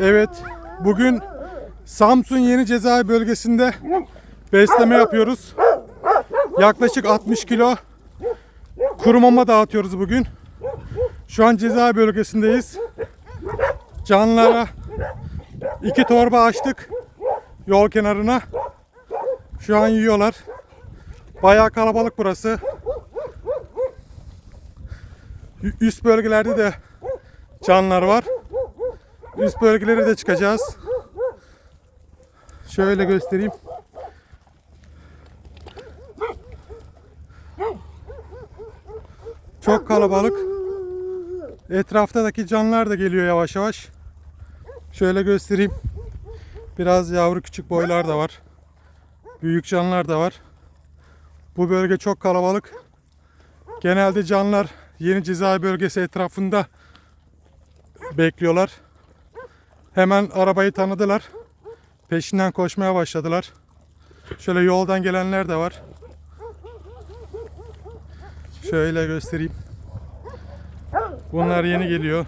Evet, bugün Samsun Yeni Cezayir bölgesinde besleme yapıyoruz. Yaklaşık 60 kilo kuru mama dağıtıyoruz bugün. Şu an Cezayir bölgesindeyiz. Canlılara iki torba açtık yol kenarına. Şu an yiyorlar. Bayağı kalabalık burası. Üst bölgelerde de canlılar var. Üst bölgelere de çıkacağız. Şöyle göstereyim. Çok kalabalık. Etraftaki canlılar da geliyor yavaş yavaş. Şöyle göstereyim. Biraz yavru küçük boylar da var. Büyük canlılar da var. Bu bölge çok kalabalık. Genelde canlılar Yeni Cezayir bölgesi etrafında bekliyorlar. Hemen arabayı tanıdılar. Peşinden koşmaya başladılar. Şöyle yoldan gelenler de var. Şöyle göstereyim. Bunlar yeni geliyor.